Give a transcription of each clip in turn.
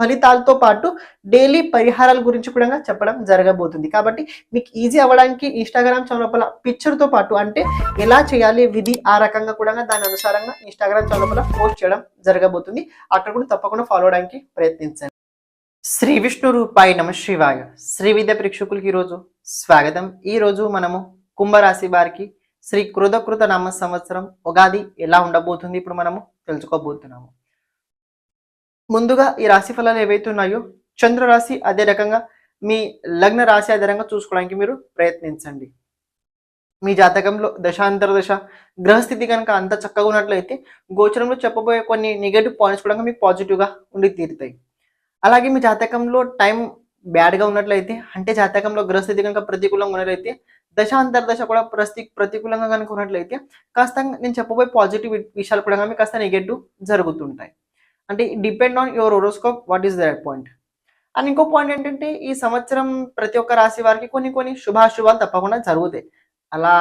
ఫలితాలతో పాటు డైలీ పరిహారాల గురించి కూడా చెప్పడం జరగబోతుంది. కాబట్టి మీకు ఈజీ అవ్వడానికి ఇన్స్టాగ్రామ్ చౌలపల పిక్చర్తో పాటు అంటే ఎలా చేయాలి విధి ఆ రకంగా కూడా దాని అనుసారంగా ఇన్స్టాగ్రామ్ చౌలపల పోస్ట్ చేయడం జరగబోతుంది. అక్కడ కూడా తప్పకుండా ఫాలో అవడానికి ప్రయత్నించండి. శ్రీ విష్ణు రూపాయి నమ శ్రీవాయ శ్రీ విద్య ప్రేక్షకులకి ఈరోజు స్వాగతం. ఈ రోజు మనము కుంభరాశి వారికి శ్రీ కృతకృత నామ సంవత్సరం ఉగాది ఎలా ఉండబోతుంది ఇప్పుడు మనము తెలుసుకోబోతున్నాము. ముందుగా ఈ రాశి ఫలాలు ఏవైతే ఉన్నాయో చంద్ర రాశి అదే రకంగా మీ లగ్న రాశి ఆధారంగా చూసుకోవడానికి మీరు ప్రయత్నించండి. మీ జాతకంలో దశాంతర దశ గ్రహస్థితి కనుక అంత చక్కగా ఉన్నట్లయితే గోచరంలో చెప్పబోయే కొన్ని నెగటివ్ పాయింట్స్ కూడా మీకు పాజిటివ్గా ఉండి తీరుతాయి. అలాగే మీ జాతకంలో టైం బ్యాడ్గా ఉన్నట్లయితే అంటే జాతకంలో గ్రహస్థితి కనుక ప్రతికూలంగా ఉన్నట్లయితే దశాంతర దశ కూడా ప్రతి ప్రతికూలంగా కనుక ఉన్నట్లయితే కాస్త నేను చెప్పబోయే పాజిటివ్ విషయాలు కూడా మీకు కాస్త నెగటివ్ జరుగుతుంటాయి. అంటే depend on your horoscope what is that point and ఇంకో పాయింట్ ఏంటంటే ఈ సంవత్సరం ప్రతి ఒక్క రాశి వారికి కొన్ని కొన్ని శుభాశుభాలు తప్పకుండా జరుగుతాయి. అలా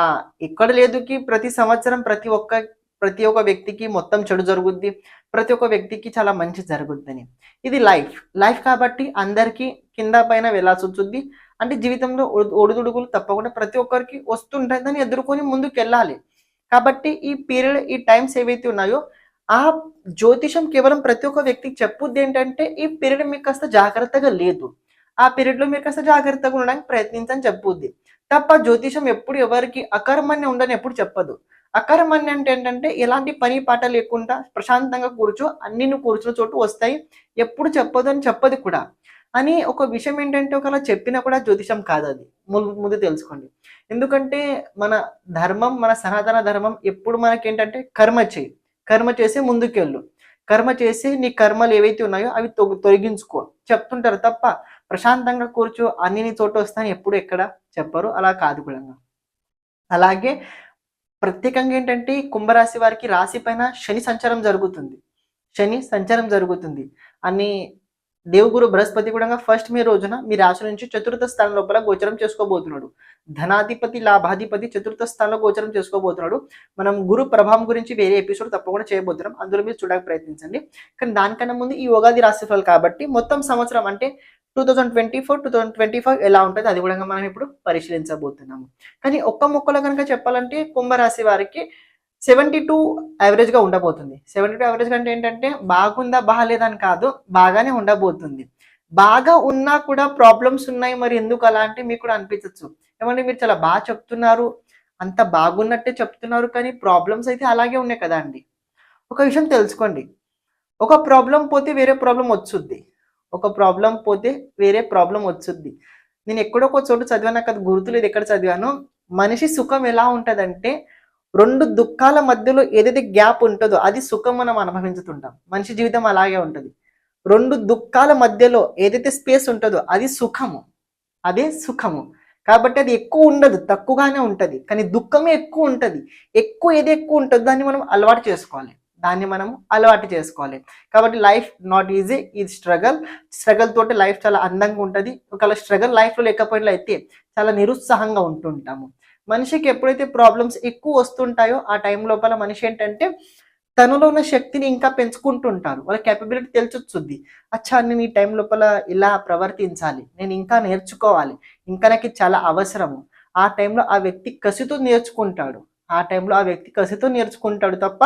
ఎక్కడ లేదుకి ప్రతి సంవత్సరం ప్రతి ఒక్క ప్రతి ఒక్క వ్యక్తికి మొత్తం చెడు జరుగుద్ది ప్రతి ఒక్క వ్యక్తికి చాలా మంచి జరుగుద్దని. ఇది లైఫ్ లైఫ్ కాబట్టి అందరికీ కింద పైన వెళ్ళాల్సి ఉంటుంది అంటే జీవితంలో ఒడిదుడుగులు తప్పకుండా ప్రతి ఒక్కరికి వస్తుంటాయి దాన్ని ఎదుర్కొని ముందుకు వెళ్ళాలి కాబట్టి ఈ పీరియడ్ ఈ టైమ్స్ ఏవైతే ఉన్నాయో ఆ జ్యోతిషం కేవలం ప్రతి ఒక్క వ్యక్తికి చెప్పుద్ది ఏంటంటే ఈ పీరియడ్ మీకు కాస్త జాగ్రత్తగా లేదు. ఆ పీరియడ్లో మీరు కాస్త జాగ్రత్తగా ఉండడానికి ప్రయత్నించని చెప్పుద్ది. తప్ప జ్యోతిషం ఎప్పుడు ఎవరికి అకర్మణ్య ఉండని ఎప్పుడు చెప్పదు. అకర్మణ్య అంటే ఏంటంటే ఎలాంటి పని పాట లేకుండా ప్రశాంతంగా కూర్చో అన్ని నువ్వు కూర్చున్న చోటు వస్తాయి. ఎప్పుడు చెప్పదు అని చెప్పదు కూడా. అని ఒక విషయం ఏంటంటే ఒకలా చెప్పినా కూడా జ్యోతిషం కాదు అది. ముందు ముందు తెలుసుకోండి. ఎందుకంటే మన ధర్మం మన సనాతన ధర్మం ఎప్పుడు మనకి ఏంటంటే కర్మ చేయి. కర్మ చేసి ముందుకెళ్ళు. కర్మ చేసి నీ కర్మలు ఏవైతే ఉన్నాయో అవి తొ- తొలగించుకో. చెప్తుంటారు తప్ప ప్రశాంతంగా కూర్చో అన్ని నీ చోట వస్తాయని ఎప్పుడు ఎక్కడ చెప్పరు. అలా కాదు కూడా అలాగే ప్రత్యేకంగా ఏంటంటే కుంభరాశి వారికి రాశి పైన శని సంచారం జరుగుతుంది. శని సంచారం జరుగుతుంది. అని దేవుగురు బృహస్పతి కూడా ఫస్ట్ మీ రోజున మీ రాశి నుంచి చతుర్థ స్థానం లోపల గోచరం చేసుకోబోతున్నాడు. ధనాధిపతి లాభాధిపతి చతుర్థ స్థానంలో గోచరం చేసుకోబోతున్నాడు. మనం గురు ప్రభావం గురించి వేరే ఎపిసోడ్ తప్పకుండా చేయబోతున్నాం. అందులో మీరు చూడడానికి ప్రయత్నించండి. కానీ దానికన్నా ముందు ఈ ఉగాది రాశిఫలాలు కాబట్టి మొత్తం సంవత్సరం అంటే two thousand twenty four two thousand twenty five ఎలా ఉంటుంది అది కూడా మనం ఇప్పుడు పరిశీలించబోతున్నాము. కానీ ఒక్క మొక్కలో కనుక చెప్పాలంటే కుంభరాశి వారికి సెవెంటీ టూ యావరేజ్గా ఉండబోతుంది. సెవెంటీ టూ యావరేజ్ అంటే ఏంటంటే బాగుందా బాగాలేదని కాదు బాగానే ఉండబోతుంది. బాగా ఉన్నా కూడా ప్రాబ్లమ్స్ ఉన్నాయి మరి ఎందుకు అలా అంటే మీకు కూడా అనిపించవచ్చు ఏమంటే మీరు చాలా బాగా చెప్తున్నారు అంత బాగున్నట్టే చెప్తున్నారు కానీ ప్రాబ్లమ్స్ అయితే అలాగే ఉన్నాయి కదా అండి. ఒక విషయం తెలుసుకోండి. ఒక ప్రాబ్లం పోతే వేరే ప్రాబ్లం వచ్చుద్ది. ఒక ప్రాబ్లం పోతే వేరే ప్రాబ్లం వచ్చుద్ది. నేను ఎక్కడో ఒక చోటు చదివాను నాకు అది గుర్తులేదు ఎక్కడ చదివాను. మనిషి సుఖం ఎలా ఉంటుందంటే రెండు దుఃఖాల మధ్యలో ఏదైతే గ్యాప్ ఉంటుందో అది సుఖం మనం అనుభవించుతుంటాం. మనిషి జీవితం అలాగే ఉంటుంది. రెండు దుఃఖాల మధ్యలో ఏదైతే స్పేస్ ఉంటుందో అది సుఖము. అదే సుఖము. కాబట్టి అది ఎక్కువ ఉండదు తక్కువగానే ఉంటుంది. కానీ దుఃఖమే ఎక్కువ ఉంటుంది. ఎక్కువ ఏది ఎక్కువ ఉంటుందో దాన్ని మనం అలవాటు చేసుకోవాలి. దాన్ని మనం అలవాటు చేసుకోవాలి. కాబట్టి లైఫ్ నాట్ ఈజీ ఇది స్ట్రగల్. స్ట్రగల్ తోటి లైఫ్ చాలా అందంగా ఉంటుంది. ఒకవేళ స్ట్రగల్ లైఫ్లో లేకపోయినట్లయితే చాలా నిరుత్సాహంగా ఉంటుంటాము. మనిషికి ఎప్పుడైతే ప్రాబ్లమ్స్ ఎక్కువ వస్తుంటాయో ఆ టైం లోపల మనిషి ఏంటంటే తనలో ఉన్న శక్తిని ఇంకా పెంచుకుంటుంటారు వాళ్ళ కెపబిలిటీ తెలిసొచ్చుద్ది అచ్చా నేను ఈ టైం లోపల ఇలా ప్రవర్తించాలి. నేను ఇంకా నేర్చుకోవాలి. ఇంకా నాకు చాలా అవసరము. ఆ టైంలో ఆ వ్యక్తి కసితో నేర్చుకుంటాడు. ఆ టైంలో ఆ వ్యక్తి కసితో నేర్చుకుంటాడు తప్ప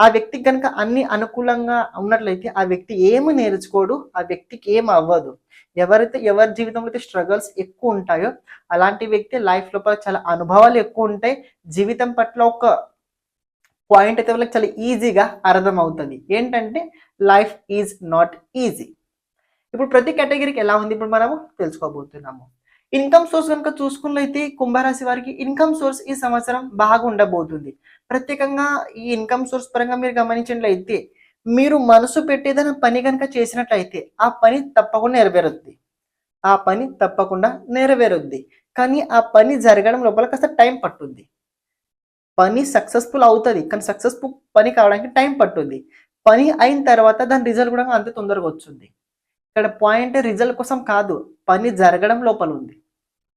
ఆ వ్యక్తికి కనుక అన్ని అనుకూలంగా ఉన్నట్లయితే ఆ వ్యక్తి ఏమి నేర్చుకోడు ఆ వ్యక్తికి ఏం అవ్వదు ఎవరైతే ఎవరి జీవితంలో అయితే స్ట్రగల్స్ ఎక్కువ ఉంటాయో అలాంటి వ్యక్తి లైఫ్ లోపల చాలా అనుభవాలు ఎక్కువ ఉంటాయి. జీవితం పట్ల ఒక పాయింట్ అయితే వాళ్ళకి చాలా ఈజీగా అర్థం అవుతుంది ఏంటంటే లైఫ్ ఈజ్ నాట్ ఈజీ ఇప్పుడు ప్రతి కేటగిరీకి ఎలా ఉంది? ఇప్పుడు మనము తెలుసుకోబోతున్నాము. ఇన్కమ్ సోర్స్ కనుక చూసుకున్నైతే కుంభరాశి వారికి ఇన్కమ్ సోర్స్ ఈ సంవత్సరం బాగా ఉండబోతుంది ప్రత్యేకంగా ఈ ఇన్కమ్ సోర్స్ పరంగా మీరు గమనించినట్లయితే మీరు మనసు పెట్టేదైనా పని కనుక చేసినట్లయితే ఆ పని తప్పకుండా నెరవేరుద్ది. ఆ పని తప్పకుండా నెరవేరుద్ది. కానీ ఆ పని జరగడం లోపల కాస్త టైం పట్టుద్ది. పని సక్సెస్ఫుల్ అవుతుంది. కానీ సక్సెస్ఫుల్ పని కావడానికి టైం పట్టుద్ది. పని అయిన తర్వాత దాని రిజల్ట్ కూడా అంత తొందరగా వచ్చింది ఇక్కడ పాయింట్ రిజల్ట్ కోసం కాదు పని జరగడం లోపల ఉంది.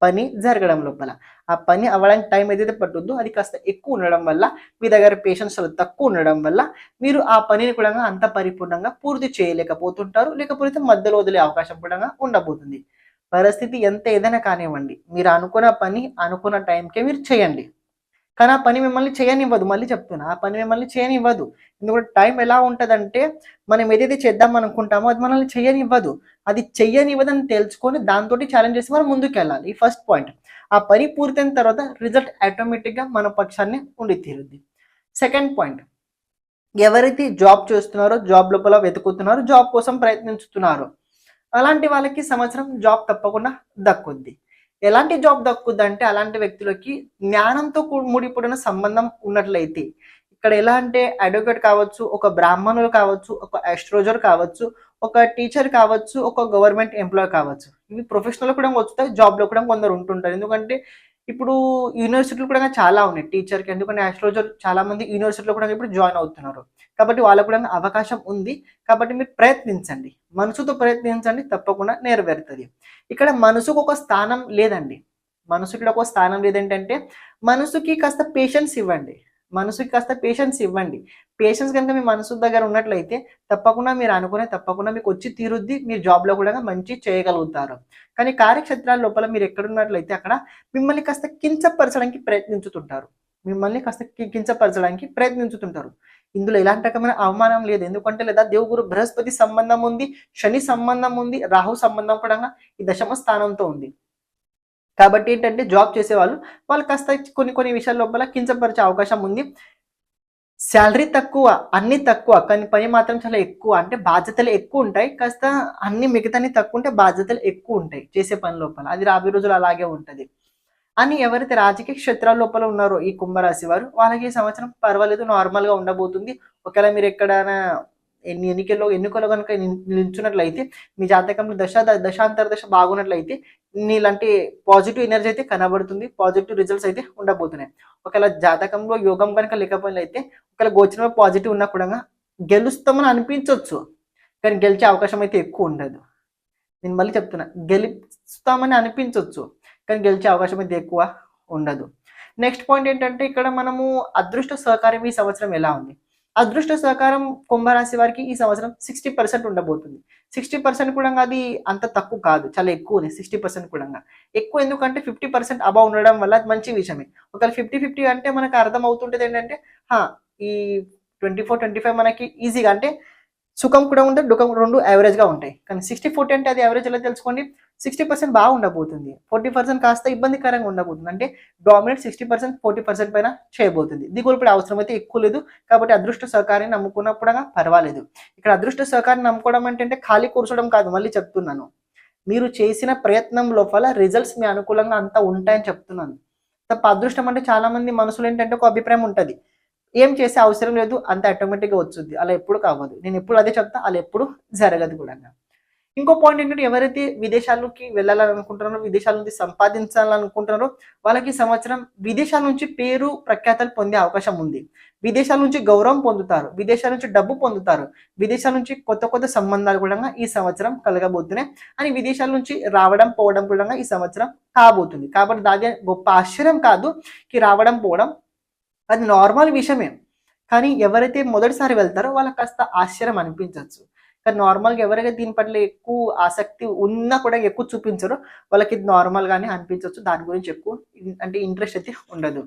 పని జరగడం లోపల. ఆ పని అవ్వడానికి టైం ఏదైతే పట్టుద్దో అది కాస్త ఎక్కువ ఉండడం వల్ల మీ దగ్గర పేషెన్స్ తక్కువ ఉండడం వల్ల మీరు ఆ పనిని కూడా అంత పరిపూర్ణంగా పూర్తి చేయలేకపోతుంటారు. లేకపోతే మధ్యలో వదిలే అవకాశం కూడా ఉండబోతుంది. పరిస్థితి ఎంత ఏదైనా కానివ్వండి మీరు అనుకున్న పని అనుకున్న టైంకే మీరు చేయండి. కానీ ఆ పని మిమ్మల్ని చేయనివ్వదు. మళ్ళీ చెప్తున్నా ఆ పని మిమ్మల్ని చేయనివ్వదు. ఎందుకంటే టైం ఎలా ఉంటుందంటే మనం ఏదైతే చేద్దాం అనుకుంటామో అది మనల్ని చేయనివ్వదు. అది చెయ్యనివ్వదని తెలుసుకొని దాంతో ఛాలెంజ్ చేసి మనం ముందుకు వెళ్ళాలి ఈ ఫస్ట్ పాయింట్ ఆ పని పూర్తయిన తర్వాత రిజల్ట్ ఆటోమేటిక్గా మన పక్షాన్ని ఉండి తీరుద్ది. సెకండ్ పాయింట్ ఎవరైతే జాబ్ చేస్తున్నారో జాబ్ లోపల వెతుకుతున్నారో జాబ్ కోసం ప్రయత్నిస్తున్నారో అలాంటి వాళ్ళకి సంవత్సరం జాబ్ తప్పకుండా దక్కుద్ది ఎలాంటి జాబ్ దక్కుద్ది అంటే అలాంటి వ్యక్తులకి జ్ఞానంతో ముడిపడిన సంబంధం ఉన్నట్లయితే ఇక్కడ ఎలా అంటే అడ్వకేట్ కావచ్చు ఒక బ్రాహ్మణులు కావచ్చు ఒక ఆస్ట్రోజర్ కావచ్చు ఒక టీచర్ కావచ్చు ఒక గవర్నమెంట్ ఎంప్లాయ్ కావచ్చు. ఇవి ప్రొఫెషనల్ కూడా వస్తాయి జాబ్లో కూడా కొందరు ఉంటుంటారు. ఎందుకంటే ఇప్పుడు యూనివర్సిటీలు కూడా చాలా ఉన్నాయి టీచర్కి ఎందుకంటే ఆస్ట్రోజర్ చాలా మంది యూనివర్సిటీలో కూడా ఇప్పుడు జాయిన్ అవుతున్నారు. కాబట్టి వాళ్ళకు కూడా అవకాశం ఉంది. కాబట్టి మీరు ప్రయత్నించండి. మనసుతో ప్రయత్నించండి తప్పకుండా నెరవేరుతుంది. ఇక్కడ మనసుకు ఒక స్థానం లేదండి. మనసుకి ఒక స్థానం లేదేంటంటే మనసుకి కాస్త పేషెన్స్ ఇవ్వండి. మనసుకి కాస్త పేషెన్స్ ఇవ్వండి. పేషెన్స్ కనుక మీ మనసు దగ్గర ఉన్నట్లయితే తప్పకుండా మీరు అనుకునే తప్పకుండా మీకు వచ్చి తీరుద్ది మీరు జాబ్లో కూడా మంచి చేయగలుగుతారు. కానీ కార్యక్షేత్రాల లోపల మీరు ఎక్కడున్నట్లయితే అక్కడ మిమ్మల్ని కాస్త కించపరచడానికి ప్రయత్నించుతుంటారు. మిమ్మల్ని కాస్త కించపరచడానికి ప్రయత్నించుతుంటారు. ఇందులో ఎలాంటి రకమైన అవమానం లేదు. ఎందుకంటే లేదా దేవుగురు బృహస్పతి సంబంధం ఉంది శని సంబంధం ఉంది రాహు సంబంధం కూడా ఈ దశమ స్థానంతో ఉంది. కాబట్టి ఏంటంటే జాబ్ చేసేవాళ్ళు వాళ్ళు కాస్త కొన్ని కొన్ని విషయాల లోపల కించపరిచే అవకాశం ఉంది. శాలరీ తక్కువ అన్ని తక్కువ కానీ పని మాత్రం చాలా ఎక్కువ. అంటే బాధ్యతలు ఎక్కువ ఉంటాయి కాస్త అన్ని మిగతాని తక్కువ ఉంటే బాధ్యతలు ఎక్కువ ఉంటాయి చేసే పని లోపల. అది రాబోయే రోజులు అలాగే ఉంటుంది. అని ఎవరైతే రాజకీయ క్షేత్రాల లోపల ఉన్నారో ఈ కుంభరాశి వారు వాళ్ళకి ఈ సంవత్సరం పర్వాలేదు నార్మల్గా ఉండబోతుంది. ఒకవేళ మీరు ఎక్కడైనా ఎన్ని ఎన్నికల్లో ఎన్నికల్లో కనుక నిల్- నిల్చున్నట్లయితే మీ జాతకంలో దశ దశాంతర దశ బాగున్నట్లయితే నీలాంటి పాజిటివ్ ఎనర్జీ అయితే కనబడుతుంది పాజిటివ్ రిజల్ట్స్ అయితే ఉండబోతున్నాయి. ఒకవేళ జాతకంలో యోగం కనుక లేకపోయినట్లయితే ఒకవేళ గోచరంలో పాజిటివ్ ఉన్నా కూడా గెలుస్తామని అనిపించవచ్చు కానీ గెలిచే అవకాశం అయితే ఎక్కువ ఉండదు. నేను మళ్ళీ చెప్తున్నా గెలుస్తామని అనిపించవచ్చు కానీ గెలిచే అవకాశం అయితే ఎక్కువ ఉండదు. నెక్స్ట్ పాయింట్ ఏంటంటే ఇక్కడ మనము అదృష్ట సహకారం ఈ సంవత్సరం ఎలా ఉంది? అదృష్ట సహకారం కుంభరాశి వారికి ఈ సంవత్సరం సిక్స్టీ పర్సెంట్ ఉండబోతుంది. సిక్స్టీ పర్సెంట్ కూడా అది అంత తక్కువ కాదు. చాలా ఎక్కువనే సిక్స్టీ పర్సెంట్ కూడా. ఎక్కువ ఎందుకంటే ఫిఫ్టీ పర్సెంట్ అబౌవ్ ఉండడం వల్ల అది మంచి విషయమే. ఒకవేళ ఫిఫ్టీ ఫిఫ్టీ అంటే మనకు అర్థం అవుతుంటుంది ఏంటంటే హా, ఈ ట్వంటీ ఫోర్ ట్వంటీ ఫైవ్ మనకి ఈజీగా అంటే సుఖం కూడా ఉంటుంది దుఃఖం రెండు యావరేజ్గా ఉంటాయి. కానీ సిక్స్టీ ఫోర్టీ అంటే అది యావరేజ్ ఎలా తెలుసుకోండి? సిక్స్టీ పర్సెంట్ బాగా ఉండబోతుంది. ఫోర్టీ పర్సెంట్ కాస్త ఇబ్బందికరంగా ఉండబోతుంది. అంటే dominant sixty percent forty percent పైన చేయబోతుంది. దిగులు ఇప్పుడు అవసరం అయితే ఎక్కువ లేదు కాబట్టి అదృష్ట సహకారాన్ని నమ్ముకున్నప్పుడు పర్వాలేదు. ఇక్కడ అదృష్ట సహకారాన్ని నమ్ముకోవడం అంటే ఖాళీ కూర్చోవడం కాదు మళ్ళీ చెప్తున్నాను. మీరు చేసిన ప్రయత్నం లోపల రిజల్ట్స్ మీ అనుకూలంగా అంతా ఉంటాయని చెప్తున్నాను. తప్ప అదృష్టం అంటే చాలా మంది మనసులో ఏంటంటే ఒక అభిప్రాయం ఉంటుంది. ఏం చేసే అవసరం లేదు అంత ఆటోమేటిక్గా వచ్చుద్ది. అలా ఎప్పుడు కావద్దు. నేను ఎప్పుడు అదే చెప్తా అలా ఎప్పుడు జరగదు కూడా. ఇంకో పాయింట్ ఏంటంటే ఎవరైతే విదేశాలకి వెళ్ళాలనుకుంటున్నారో విదేశాల నుంచి సంపాదించాలనుకుంటున్నారో వాళ్ళకి సంవత్సరం విదేశాల నుంచి పేరు ప్రఖ్యాతలు పొందే అవకాశం ఉంది. విదేశాల నుంచి గౌరవం పొందుతారు విదేశాల నుంచి డబ్బు పొందుతారు విదేశాల నుంచి కొత్త కొత్త సంబంధాలు కూడా ఈ సంవత్సరం కలగబోతున్నాయి. అని విదేశాల నుంచి రావడం పోవడం కూడా ఈ సంవత్సరం కాబోతుంది. కాబట్టి దాని గొప్ప ఆశ్చర్యం కాదు కి రావడం పోవడం. అది నార్మల్ విషయమే. కానీ ఎవరైతే మొదటిసారి వెళ్తారో వాళ్ళకి కాస్త ఆశ్చర్యం అనిపించవచ్చు. కానీ నార్మల్గా ఎవరైతే దీని పట్ల ఎక్కువ ఆసక్తి ఉన్నా కూడా ఎక్కువ చూపించరో. వాళ్ళకి ఇది నార్మల్ గానే అనిపించవచ్చు దాని గురించి ఎక్కువ అంటే ఇంట్రెస్ట్ అయితే ఉండదు.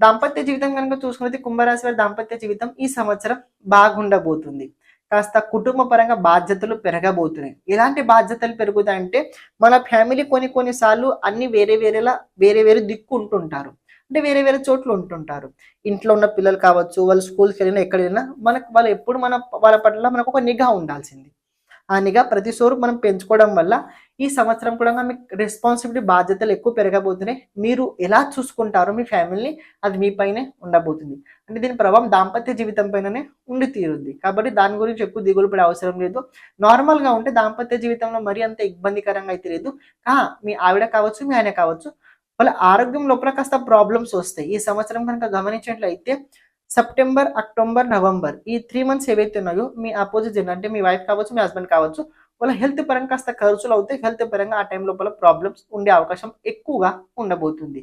దాంపత్య జీవితం కనుక చూసుకున్నది కుంభరాశి వారి దాంపత్య జీవితం ఈ సంవత్సరం బాగుండబోతుంది. కాస్త కుటుంబ పరంగా బాధ్యతలు పెరగబోతున్నాయి. ఎలాంటి బాధ్యతలు పెరుగుతాయంటే మన ఫ్యామిలీ కొన్ని కొన్నిసార్లు అన్ని వేరే వేరేలా వేరే వేరే దిక్కు ఉంటుంటారు. అంటే వేరే వేరే చోట్ల ఉంటుంటారు. ఇంట్లో ఉన్న పిల్లలు కావచ్చు వాళ్ళు స్కూల్కి వెళ్ళినా ఎక్కడ వెళ్ళినా మనకు వాళ్ళు ఎప్పుడు మన వాళ్ళ పట్ల మనకు ఒక నిఘా ఉండాల్సింది. ఆ ప్రతి సోరు మనం పెంచుకోవడం వల్ల ఈ సంవత్సరం కూడా మీకు రెస్పాన్సిబిలిటీ బాధ్యతలు ఎక్కువ పెరగబోతున్నాయి. మీరు ఎలా చూసుకుంటారో మీ ఫ్యామిలీని అది మీ పైనే ఉండబోతుంది. అంటే దీని ప్రభావం దాంపత్య జీవితం పైననే ఉండి తీరుద్ది. కాబట్టి దాని గురించి ఎక్కువ దిగులు పడే అవసరం లేదు. నార్మల్గా ఉంటే దాంపత్య జీవితంలో మరీ అంత ఇబ్బందికరంగా అయితే లేదు. మీ ఆవిడ కావచ్చు మీ ఆయన కావచ్చు వాళ్ళ ఆరోగ్యం లోపల కాస్త ప్రాబ్లమ్స్ వస్తాయి. ఈ సంవత్సరం కనుక గమనించినట్లయితే సెప్టెంబర్ అక్టోబర్ నవంబర్ ఈ త్రీ మంత్స్ ఏవైతే ఉన్నాయో మీ అపోజిట్ జెండర్ అంటే మీ వైఫ్ కావచ్చు మీ హస్బెండ్ కావచ్చు వాళ్ళ హెల్త్ పరంగా కాస్త ఖర్చులు అవుతాయి. హెల్త్ పరంగా ఆ టైం లోపల ప్రాబ్లమ్స్ ఉండే అవకాశం ఎక్కువగా ఉండబోతుంది.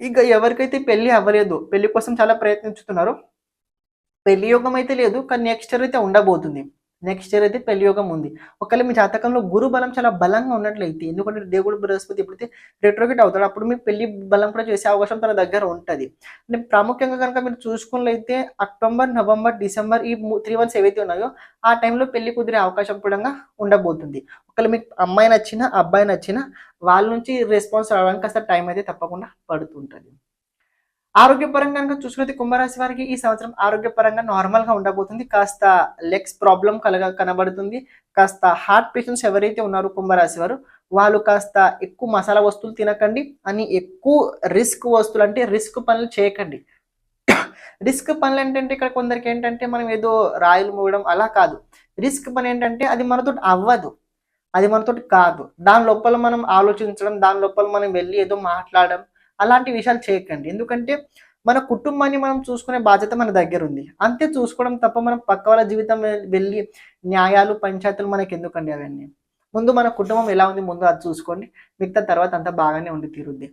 ఇక ఎవరికైతే పెళ్ళి అవ్వలేదు పెళ్ళి కోసం చాలా ప్రయత్నించుతున్నారో పెళ్ళి యోగం అయితే లేదు కానీ నెక్స్ట్ ఇయర్ అయితే ఉండబోతుంది. నెక్స్ట్ ఇయర్ అయితే పెళ్ళి యోగం ఉంది. ఒకవేళ మీ జాతకంలో గురు బలం చాలా బలంగా ఉన్నట్లయితే ఎందుకంటే దేవుడు బృహస్పతి ఎప్పుడైతే రెట్రోగేట్ అవుతాడు అప్పుడు మీ పెళ్ళి బలం కూడా చేసే అవకాశం తన దగ్గర ఉంటుంది. అంటే ప్రాముఖ్యంగా కనుక మీరు చూసుకున్నట్లయితే అక్టోబర్ నవంబర్ డిసెంబర్ ఈ త్రీ మంత్స్ ఏవైతే ఉన్నాయో ఆ టైంలో పెళ్ళి కుదిరే అవకాశం కూడా ఉండబోతుంది. ఒకవేళ మీకు అమ్మాయి నచ్చినా అబ్బాయి నచ్చినా వాళ్ళ నుంచి రెస్పాన్స్ రావడానికి కాస్త టైం అయితే తప్పకుండా పడుతుంటుంది. ఆరోగ్యపరంగా కనుక చూసుకుంటే కుంభరాశి వారికి ఈ సంవత్సరం ఆరోగ్యపరంగా నార్మల్గా ఉండబోతుంది. కాస్త లెగ్స్ ప్రాబ్లం కలగ కనబడుతుంది. కాస్త హార్ట్ పేషెంట్స్ ఎవరైతే ఉన్నారో కుంభరాశి వారు వాళ్ళు కాస్త ఎక్కువ మసాలా వస్తువులు తినకండి. అని ఎక్కువ రిస్క్ వస్తువులు అంటే రిస్క్ పనులు చేయకండి. రిస్క్ పనులు ఏంటంటే ఇక్కడ కొందరికి ఏంటంటే మనం ఏదో రాయలు మూవడం అలా కాదు. రిస్క్ పని ఏంటంటే అది మనతో అవ్వదు. అది మనతో కాదు. దాని లోపల మనం ఆలోచించడం దాని లోపల మనం వెళ్ళి ఏదో మాట్లాడడం అలాంటి విషయాలు చేయకండి. ఎందుకంటే మన కుటుంబాన్ని మనం చూసుకునే బాధ్యత మన దగ్గర ఉంది. అంతే చూసుకోవడం తప్ప మనం పక్క వాళ్ళ జీవితం వెళ్ళి న్యాయాలు పంచాయతీలు మనకి ఎందుకండి అవన్నీ? ముందు మన కుటుంబం ఎలా ఉంది ముందు అది చూసుకోండి. మిగతా తర్వాత అంతా బాగానే ఉండి తీరుద్ది.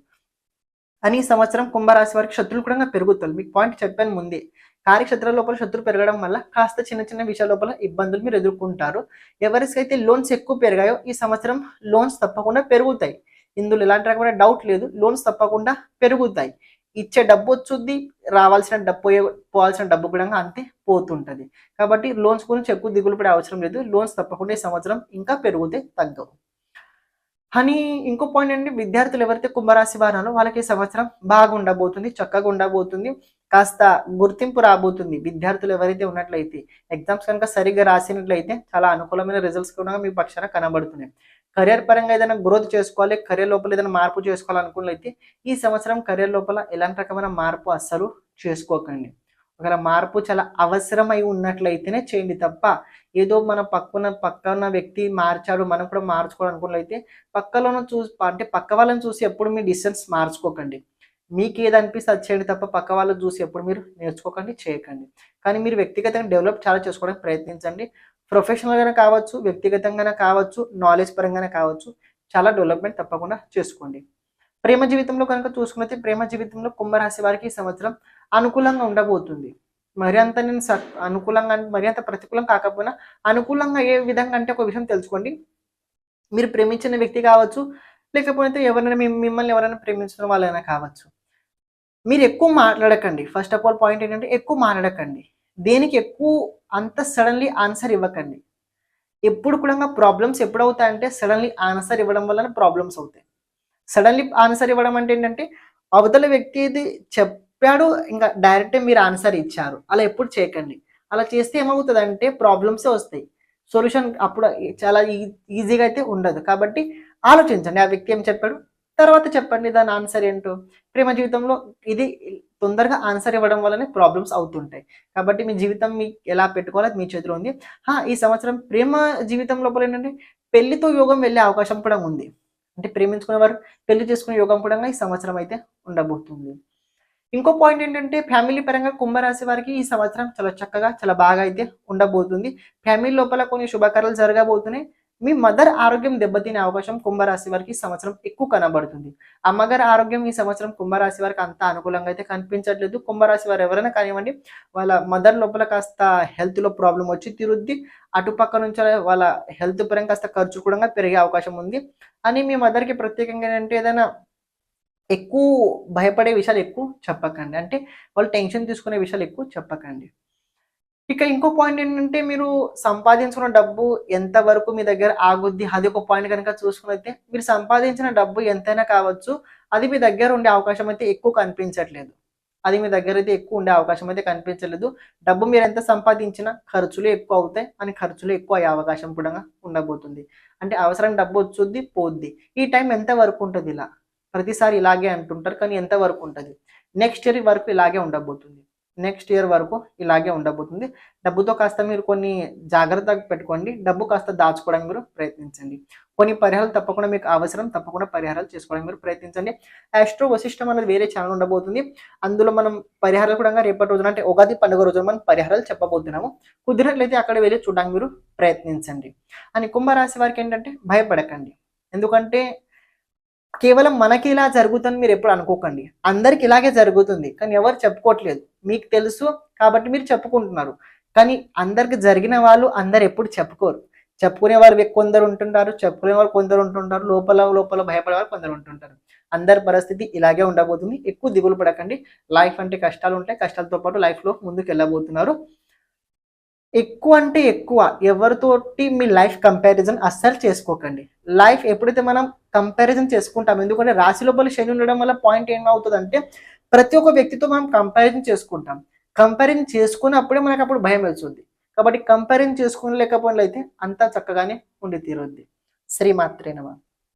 అని ఈ సంవత్సరం కుంభరాశి వారికి శత్రులు కూడా పెరుగుతారు. మీకు పాయింట్ చెప్పాను ముందే. కార్యక్షేత్ర లోపల శత్రువు పెరగడం వల్ల కాస్త చిన్న చిన్న విషయాల లోపల ఇబ్బందులు మీరు ఎదుర్కొంటారు. ఎవరికైతే లోన్స్ ఎక్కువ పెరిగాయో ఈ సంవత్సరం లోన్స్ తప్పకుండా పెరుగుతాయి. ఇందులో ఎలాంటి రకమైన డౌట్ లేదు. లోన్స్ తప్పకుండా పెరుగుతాయి. ఇచ్చే డబ్బు వచ్చుద్ది రావాల్సిన డబ్బు పోయే పోవాల్సిన డబ్బు కూడా అంతే పోతుంటది. కాబట్టి లోన్స్ గురించి ఎక్కువ దిగులు పడే అవసరం లేదు. లోన్స్ తప్పకుండా ఈ సంవత్సరం ఇంకా పెరుగుతే తగ్గవు. అని ఇంకో పాయింట్ ఏంటి విద్యార్థులు ఎవరైతే కుంభరాశి వారాలో వాళ్ళకి ఈ సంవత్సరం బాగుండబోతుంది చక్కగా ఉండబోతుంది. కాస్త గుర్తింపు రాబోతుంది. విద్యార్థులు ఎవరైతే ఉన్నట్లయితే ఎగ్జామ్స్ కనుక సరిగ్గా రాసినట్లయితే చాలా అనుకూలమైన రిజల్ట్స్ కూడా మీ పక్షాన కనబడుతున్నాయి. కెరియర్ పరంగా ఏదైనా గ్రోత్ చేసుకోవాలి కెరియర్ లోపల ఏదైనా మార్పు చేసుకోవాలనుకున్నట్లయితే ఈ సంవత్సరం కెరియర్ లోపల ఎలాంటి రకమైన మార్పు అస్సలు చేసుకోకండి. ఒకవేళ మార్పు చాలా అవసరమై ఉన్నట్లయితేనే చేయండి తప్ప ఏదో మన పక్కన పక్కన వ్యక్తి మార్చాడు మనం కూడా మార్చుకోవాలనుకున్నట్లయితే పక్కలను చూసి అంటే పక్క వాళ్ళని చూసి ఎప్పుడు మీ డిస్టెన్స్ మార్చుకోకండి. మీకు ఏది అనిపిస్తే అది చేయండి తప్ప పక్క వాళ్ళు చూసి ఎప్పుడు మీరు నేర్చుకోకండి చేయకండి. కానీ మీరు వ్యక్తిగతంగా డెవలప్ చాలా చేసుకోవడానికి ప్రయత్నించండి. ప్రొఫెషనల్గానే కావచ్చు వ్యక్తిగతంగానే కావచ్చు నాలెడ్జ్ పరంగానే కావచ్చు చాలా డెవలప్మెంట్ తప్పకుండా చేసుకోండి. ప్రేమ జీవితంలో కనుక చూసుకున్నైతే ప్రేమ జీవితంలో కుంభరాశి వారికి ఈ సంవత్సరం అనుకూలంగా ఉండబోతుంది. మరి అంత నేను అనుకూలంగా మరి అంత ప్రతికూలం కాకపోయినా అనుకూలంగా ఏ విధంగా అంటే ఒక విషయం తెలుసుకోండి. మీరు ప్రేమించిన వ్యక్తి కావచ్చు లేకపోతే ఎవరైనా మిమ్మల్ని ఎవరైనా ప్రేమించిన వాళ్ళైనా కావచ్చు. మీరు ఎక్కువ మాట్లాడకండి. ఫస్ట్ ఆఫ్ ఆల్ పాయింట్ ఏంటంటే ఎక్కువ మాట్లాడకండి. దేనికి ఎక్కువ అంత సడన్లీ ఆన్సర్ ఇవ్వకండి. ఎప్పుడు కూడా ప్రాబ్లమ్స్ ఎప్పుడు అవుతాయంటే సడన్లీ ఆన్సర్ ఇవ్వడం వలన ప్రాబ్లమ్స్ అవుతాయి. సడన్లీ ఆన్సర్ ఇవ్వడం అంటే ఏంటంటే అవతల వ్యక్తి ఇది చెప్పాడు ఇంకా డైరెక్ట్ మీరు ఆన్సర్ ఇచ్చారు. అలా ఎప్పుడు చేయకండి. అలా చేస్తే ఏమవుతుంది అంటే ప్రాబ్లమ్సే వస్తాయి. సొల్యూషన్ అప్పుడు చాలా ఈజీగా అయితే ఉండదు. కాబట్టి ఆలోచించండి. ఆ వ్యక్తి ఏం చెప్పాడు? తర్వాత చెప్పండి దాని ఆన్సర్ ఏంటో. ప్రేమ జీవితంలో ఇది తొందరగా ఆన్సర్ ఇవ్వడం వల్లనే ప్రాబ్లమ్స్ అవుతుంటాయి. కాబట్టి మీ జీవితం మీ ఎలా పెట్టుకోవాలో మీ చేతిలో ఉంది. హా, ఈ సంవత్సరం ప్రేమ జీవితం లోపల ఏంటంటే పెళ్ళితో యోగం వెళ్ళే అవకాశం కూడా ఉంది. అంటే ప్రేమించుకునే వారు పెళ్ళి చేసుకునే యోగం కూడా ఈ సంవత్సరం అయితే ఉండబోతుంది. ఇంకో పాయింట్ ఏంటంటే ఫ్యామిలీ పరంగా కుంభరాశి వారికి ఈ సంవత్సరం చాలా చక్కగా చాలా బాగా అయితే ఉండబోతుంది. ఫ్యామిలీ లోపల కొన్ని శుభకార్యాలు జరగబోతున్నాయి. మీ మదర్ ఆరోగ్యం దెబ్బతినే అవకాశం కుంభరాశి వారికి ఈ సంవత్సరం ఎక్కువ కనబడుతుంది. అమ్మగారి ఆరోగ్యం ఈ సంవత్సరం కుంభరాశి వారికి అంత అనుకూలంగా అయితే కనిపించట్లేదు. కుంభరాశి వారు ఎవరైనా కానివ్వండి వాళ్ళ మదర్ లోపల కాస్త హెల్త్లో ప్రాబ్లం వచ్చి తిరుద్ది. అటుపక్క నుంచి వాళ్ళ హెల్త్ పరంగా కాస్త ఖర్చు కూడా పెరిగే అవకాశం ఉంది. అని మీ మదర్కి ప్రత్యేకంగా ఏంటంటే ఏదైనా ఎక్కువ భయపడే విషయాలు ఎక్కువ చెప్పకండి. అంటే వాళ్ళు టెన్షన్ తీసుకునే విషయాలు ఎక్కువ చెప్పకండి. ఇక ఇంకో పాయింట్ ఏంటంటే మీరు సంపాదించుకున్న డబ్బు ఎంత వరకు మీ దగ్గర ఆగుద్ది? అది ఒక పాయింట్ కనుక చూసుకున్నైతే మీరు సంపాదించిన డబ్బు ఎంతైనా కావచ్చు. అది మీ దగ్గర ఉండే అవకాశం అయితే ఎక్కువ కనిపించట్లేదు. అది మీ దగ్గర అయితే ఎక్కువ ఉండే అవకాశం అయితే కనిపించలేదు డబ్బు మీరు ఎంత సంపాదించినా ఖర్చులు ఎక్కువ అవుతాయి. అని ఖర్చులు ఎక్కువ అయ్యే అవకాశం కూడా ఉండబోతుంది. అంటే అవసరం డబ్బు వచ్చుద్ది పోద్ది. ఈ టైం ఎంత వరకు ఉంటుంది ఇలా? ప్రతిసారి ఇలాగే అంటుంటారు. కానీ ఎంత వరకు ఉంటుంది? నెక్స్ట్ ఇయర్ వరకు ఇలాగే ఉండబోతుంది. నెక్స్ట్ ఇయర్ వరకు ఇలాగే ఉండబోతుంది. డబ్బుతో కాస్త మీరు కొన్ని జాగ్రత్తగా పెట్టుకోండి. డబ్బు కాస్త దాచుకోవడానికి మీరు ప్రయత్నించండి. కొన్ని పరిహారాలు తప్పకుండా మీకు అవసరం తప్పకుండా పరిహారాలు చేసుకోవడానికి మీరు ప్రయత్నించండి. ఆస్ట్రో వశిష్టం అనేది వేరే ఛానల్ ఉండబోతుంది. అందులో మనం పరిహారాలు కూడా రేపటి రోజున అంటే ఉగాది పండుగ రోజున మనం పరిహారాలు చెప్పబోతున్నాము. కుదిరినట్లయితే అక్కడ వెళ్ళి చూడడానికి మీరు ప్రయత్నించండి. అని కుంభరాశి వారికి ఏంటంటే భయపడకండి. ఎందుకంటే కేవలం మనకి ఇలా జరుగుతుంది మీరు ఎప్పుడు అనుకోకండి. అందరికి ఇలాగే జరుగుతుంది. కానీ ఎవరు చెప్పుకోవట్లేదు. మీకు తెలుసు కాబట్టి మీరు చెప్పుకుంటున్నారు. కానీ అందరికి జరిగిన వాళ్ళు అందరు ఎప్పుడు చెప్పుకోరు. చెప్పుకునే వారు కొందరు ఉంటుంటారు. చెప్పుకునే వారు కొందరు ఉంటుంటారు. లోపల లోపల భయపడే వారు కొందరు ఉంటుంటారు. అందరి పరిస్థితి ఇలాగే ఉండబోతుంది. ఎక్కువ దిగులు పడకండి. లైఫ్ అంటే కష్టాలు ఉంటాయి. కష్టాలతో పాటు లైఫ్లో ముందుకు వెళ్ళబోతున్నారు ఎక్కువ అంటే ఎక్కువ ఎవరితోటి మీ లైఫ్ కంపారిజన్ అస్సలు చేసుకోకండి. లైఫ్ ఎప్పుడైతే మనం కంపారిజన్ చేసుకుంటాం ఎందుకంటే రాశి లోపల శని ఉండడం వల్ల పాయింట్ ఏమవుతుంది అంటే ప్రతి ఒక్క వ్యక్తితో మనం కంపారిజన్ చేసుకుంటాం. కంపారిజన్ చేసుకున్నప్పుడే మనకు అప్పుడు భయం వేస్తుంది. కాబట్టి కంపారిజన్ అయితే అంతా చక్కగానే ఉండి తీరుద్ది శ్రీమాత్రేనమా